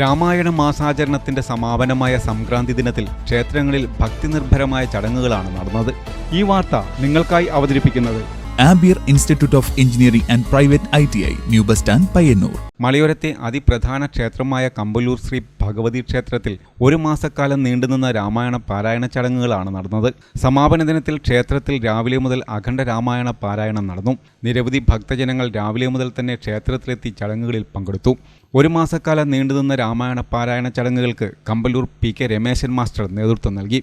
രാമായണ മാസാചരണത്തിന്റെ സമാപനമായ സംക്രാന്തി ദിനത്തിൽ ക്ഷേത്രങ്ങളിൽ ഭക്തിനിർഭരമായ ചടങ്ങുകളാണ് നടന്നത്. ഈ വാർത്ത നിങ്ങൾക്കായി അവതരിപ്പിക്കുന്നത് Ambiyar institute of engineering and private I T I new bus stand Payyanur. മലയോരത്തെ അതിപ്രധാന ക്ഷേത്രമായ കമ്പലൂർ ശ്രീ ഭഗവതി ക്ഷേത്രത്തിൽ ഒരു മാസക്കാലം നീണ്ടുനിന്ന രാമായണ പാരായണ ചടങ്ങുകളാണ് നടന്നത്. സമാപന ദിനത്തിൽ ക്ഷേത്രത്തിൽ രാവിലെ മുതൽ അഖണ്ഡ രാമായണ പാരായണം നടന്നു. നിരവധി ഭക്തജനങ്ങൾ രാവിലെ മുതൽ തന്നെ ക്ഷേത്രത്തിലെത്തി ചടങ്ങുകളിൽ പങ്കെടുത്തു. ഒരു മാസക്കാലം നീണ്ടുനിന്ന രാമായണ പാരായണ ചടങ്ങുകൾക്ക് Kambalur P K Rameshan master നേതൃത്വം നൽകി.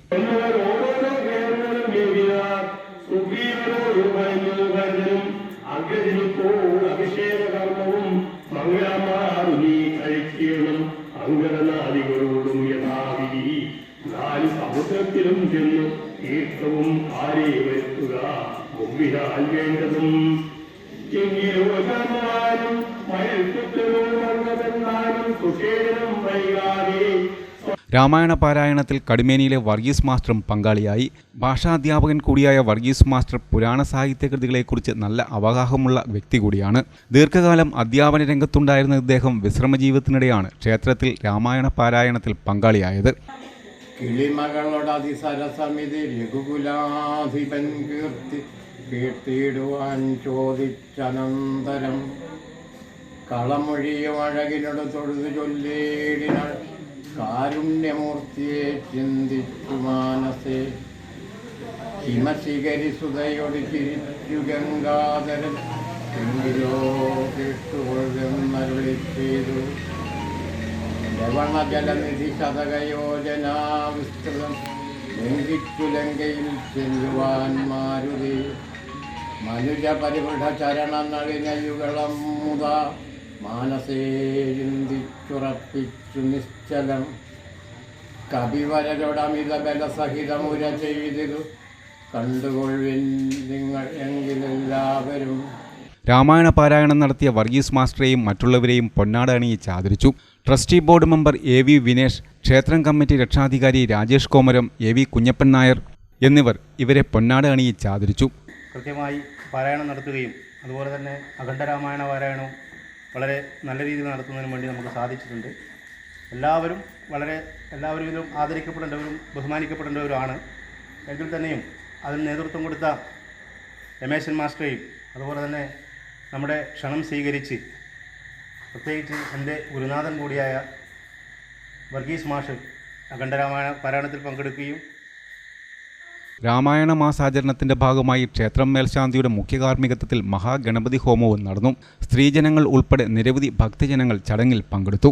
നാല് ചെന്ന് തീർത്ഥവും ആരെ വരുത്തുക? മുമ്പിനാൽ വേണ്ടതും. ചെങ്ങിലോകാനും മയൽക്കുറ്റവും മംഗളെന്നാലും സുഷേണം വൈകാതെ രാമായണ പാരായണത്തിൽ കടുമേനിയിലെ വർഗീസ് മാസ്റ്ററും പങ്കാളിയായി. ഭാഷാധ്യാപകൻ കൂടിയായ വർഗീസ് മാസ്റ്റർ പുരാണ സാഹിത്യകൃതികളെക്കുറിച്ച് നല്ല അവഗാഹമുള്ള വ്യക്തി കൂടിയാണ്. ദീർഘകാലം അധ്യാപന രംഗത്തുണ്ടായിരുന്ന ഇദ്ദേഹം വിശ്രമജീവിതത്തിനിടെയാണ് ക്ഷേത്രത്തിൽ രാമായണ പാരായണത്തിൽ പങ്കാളിയായത്. കിളിമകളോട് അതിസരസമിതി രഘുകുലാധിപൻ കീർത്തി കീർത്തിയിടുവാൻ ചോദിച്ചനന്തരം. കളമൊഴിയും അഴകിനോട് തൊഴുതു ചൊല്ലേടിന കാരുണ്യമൂർത്തിയെ ചിന്തിച്ചു മാനസേ. ഹിമശിഖരി സുതയോട് ചിരിച്ചു ഗംഗാധരൻ. എങ്കിലോ കേട്ടുകൊള്ളുന്നരുളി ചെയ്തു ലവണജലനിധി ശതകയോജനാ വിസ്തൃതം ലംഘിച്ചു ലങ്കയിൽ ചെല്ലുവാൻ മാരുതി മനുജ പരിവൃഢ ചരണ നളിനയുഗളം മുത മാനസേ ചിന്തിച്ചുറപ്പിച്ചു നിശ്ചലം. കവിവരരോടമിത ബലസഹിതമുര ചെയ്തിരു. കണ്ടുകൊള്ളിൻ നിങ്ങൾ എങ്കിലെല്ലാവരും. രാമായണ പാരായണം നടത്തിയ വർഗീസ് മാസ്റ്ററെയും മറ്റുള്ളവരെയും പൊന്നാട അണിയിച്ച് ആദരിച്ചു. Trustee board member A V Vinesh ക്ഷേത്രം കമ്മിറ്റി രക്ഷാധികാരി രാജേഷ് കോമരം എ വി കുഞ്ഞപ്പൻ നായർ എന്നിവർ ഇവരെ പൊന്നാട അണിയിച്ച് ആദരിച്ചു. കൃത്യമായി പാരായണം നടത്തുകയും അതുപോലെ തന്നെ അഖണ്ഡരാമായണ പാരായണവും വളരെ നല്ല രീതിയിൽ നടത്തുന്നതിന് വേണ്ടി നമുക്ക് സാധിച്ചിട്ടുണ്ട്. എല്ലാവരും വളരെ എല്ലാവരും ആദരിക്കപ്പെടേണ്ടവരും ബഹുമാനിക്കപ്പെടേണ്ടവരുമാണ്. എങ്കിൽ തന്നെയും അതിന് നേതൃത്വം കൊടുത്ത രമേശൻ മാസ്റ്ററെയും അതുപോലെ തന്നെ നമ്മുടെ ക്ഷണം സ്വീകരിച്ച് പ്രത്യേകിച്ച് എന്റെ ഗുരുനാഥൻ കൂടിയായ വർഗീസ് മാഷ് അഖണ്ഡരാമായണ പാരായണത്തിൽ പങ്കെടുക്കുകയും രാമായണ മാസാചരണത്തിന്റെ ഭാഗമായി ക്ഷേത്രം മേൽശാന്തിയുടെ മുഖ്യ കാർമ്മികത്വത്തിൽ മഹാഗണപതി ഹോമവും നടന്നു. സ്ത്രീജനങ്ങൾ ഉൾപ്പെടെ നിരവധി ഭക്തജനങ്ങൾ ചടങ്ങിൽ പങ്കെടുത്തു.